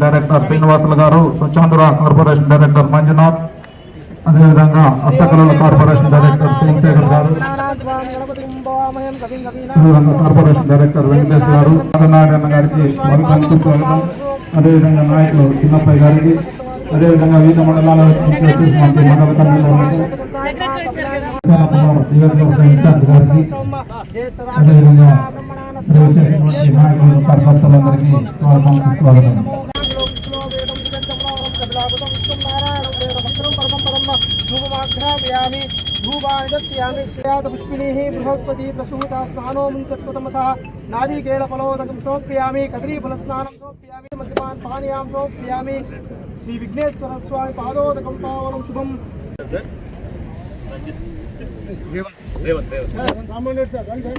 Director Srinivasulu గారు Swachhandhra corporation director Manjunath అదేవిధంగా హస్తకళల కార్పొరేషన్ డైరెక్టర్ సోమశేఖర్ గారు అదేవిధంగా కార్పొరేషన్ డైరెక్టర్ వెంకటేష్ గారు నారాయణ గారికి స్వాగతం. అదేవిధంగా నాయకులు చిన్నప్పయ్య గారికి అదేవిధంగా వివిధ మండలాల నుంచి వచ్చేసి మనకి మండల కమిటీలో ఉన్నది నియోజకవర్గ ఇన్ఛార్జ్ గారికి అదేవిధంగా వచ్చేసినటువంటి నాయకులు కార్యకర్తలందరికీ స్వాగతం సుస్వాగతం పుష్పిణీ బృహస్పతి ప్రసూత స్నానో ముంచత్వతమసः నారీకేళఫలోదకం సమర్పయామి కదలీఫలస్నానం సమర్పయామి మద్యపాన్ పానీయాం సమర్పయామి శ్రీ విఘ్నేశ్వర స్వామి పాదోదకం పావనం శుభం పూర్ణం దదాతి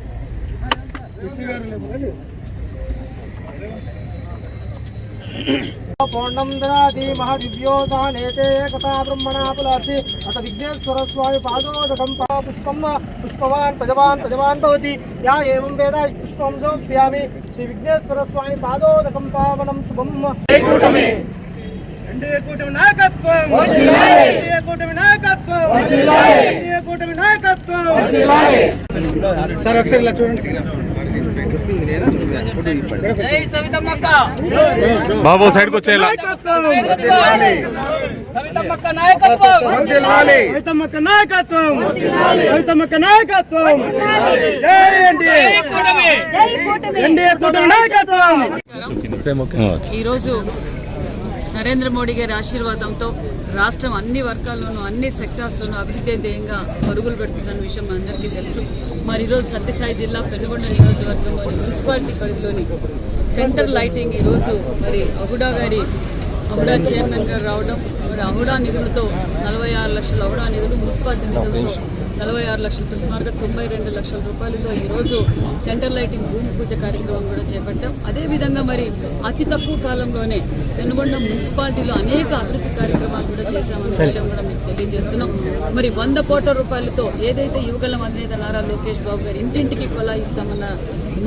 మహదివ్యోసానేతే కథా బ్రహ్మణా పులార్తి అత విఘ్నేశ్వర స్వామి పాదోదకం పా పుష్పం పుష్పవాన్ ప్రజవాన్ ప్రజవాన్ భవతి యా ఏవం వేద పుష్పం సమర్పయామి శ్రీ విఘ్నేశ్వర స్వామి పాదోదకం పావనం శుభం ఎన్డీఏ కూటమి నాయకత్వం ఎన్డీఏ కూటమి నాయకత్వం ఎన్డీఏ కూటమి నాయకత్వం సార్ ఒకసారి ఇలా చూడండి. బాబు సైడ్కి వచ్చేలా. కవితమ్మక్క నాయకత్వం కవితమ్మక్క నాయకత్వం కవితమ్మక్క నాయకత్వం జై ఎన్డీఏ ఎన్డీఏ కూటమి నాయకత్వం. ఈరోజు నరేంద్ర మోడీ గారి ఆశీర్వాదంతో రాష్ట్రం అన్ని వర్గాల్లోనూ అన్ని సెక్టార్స్లోనూ అభివృద్ధి ధ్యేయంగా పరుగులు పెడుతుందన్న విషయం అందరికీ తెలుసు. మరి ఈరోజు సత్యసాయి జిల్లా పెనుగొండ నియోజకవర్గంలోని మున్సిపాలిటీ పరిధిలోని సెంటర్ లైటింగ్ ఈరోజు మరి అగుడా గారి అగుడా చైర్మన్ గారు రావడం మరి అగుడా నిధులతో నలభై ఆరు లక్షల అగుడా నిధులు మున్సిపాలిటీ నిధులతో నలభై ఆరు లక్షలతో సుమారుగా తొంభై రెండు లక్షల రూపాయలతో ఈరోజు సెంటర్ లైటింగ్ భూమి పూజ కార్యక్రమం కూడా చేపట్టాం. అదేవిధంగా మరి అతి తక్కువ కాలంలోనే పెనుగొండ మున్సిపాలిటీలో అనేక అభివృద్ధి కార్యక్రమాలు కూడా చేశామన్న విషయం కూడా మీకు తెలియజేస్తున్నాం. మరి వంద కోట్ల రూపాయలతో ఏదైతే యువగల అధినేత నారా లోకేష్ బాబు గారు ఇంటింటికి కొలా ఇస్తామన్న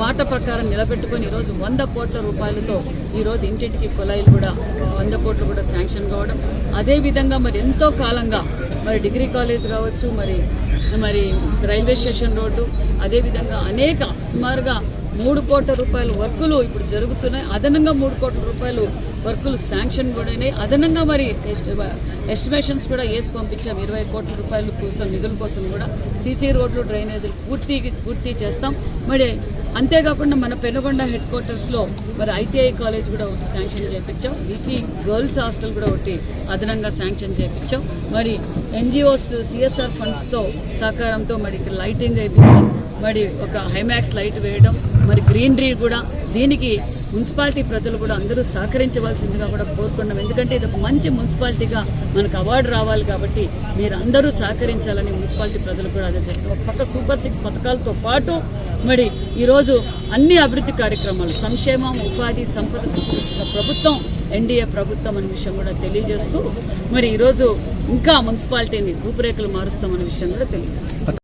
మాట ప్రకారం నిలబెట్టుకొని ఈరోజు వంద కోట్ల రూపాయలతో ఈరోజు ఇంటింటికి కొలాయిలు కూడా వంద కోట్లు కూడా శాంక్షన్ కావడం అదేవిధంగా మరి ఎంతో కాలంగా మరి డిగ్రీ కాలేజ్ కావచ్చు మరి మరి రైల్వే స్టేషన్ రోడ్డు అదేవిధంగా అనేక సుమారుగా మూడు కోట్ల రూపాయల వర్కులు ఇప్పుడు జరుగుతున్నాయి. అదనంగా మూడు కోట్ల రూపాయలు వర్కులు శాంక్షన్ కూడా అయినాయి. అదనంగా మరి ఎస్టిమేషన్స్ కూడా వేసి పంపించాం. ఇరవై కోట్ల రూపాయల కోసం నిధుల కోసం కూడా సీసీ రోడ్లు డ్రైనేజీలు పూర్తి పూర్తి చేస్తాం. మరి అంతేకాకుండా మన పెనుగొండ హెడ్ క్వార్టర్స్లో మరి ఐటీఐ కాలేజ్ కూడా ఒకటి శాంక్షన్ చేయించాం. ఈసీ గర్ల్స్ హాస్టల్ కూడా ఒకటి అదనంగా శాంక్షన్ చేయించాం. మరి ఎన్జిఓస్ సిఎస్ఆర్ ఫండ్స్తో సహకారంతో మరి ఇక్కడ లైటింగ్ వేయించి. మరి ఒక హైమాక్స్ లైట్ వేయడం మరి గ్రీనరీ కూడా దీనికి మున్సిపాలిటీ ప్రజలు కూడా అందరూ సహకరించవలసిందిగా కూడా కోరుకున్నాం ఎందుకంటే ఇది ఒక మంచి మున్సిపాలిటీగా మనకు అవార్డు రావాలి కాబట్టి మీరు అందరూ సహకరించాలని మున్సిపాలిటీ ప్రజలు కూడా అదే చేస్తాం ఒక పక్క సూపర్ సిక్స్ పథకాలతో పాటు మరి ఈరోజు అన్ని అభివృద్ధి కార్యక్రమాలు సంక్షేమం ఉపాధి సంపద సృష్టిస్తున్న ప్రభుత్వం ఎన్డీఏ ప్రభుత్వం అనే విషయం కూడా తెలియజేస్తూ మరి ఈరోజు ఇంకా మున్సిపాలిటీని రూపురేఖలు మారుస్తామనే విషయం కూడా తెలియజేస్తాం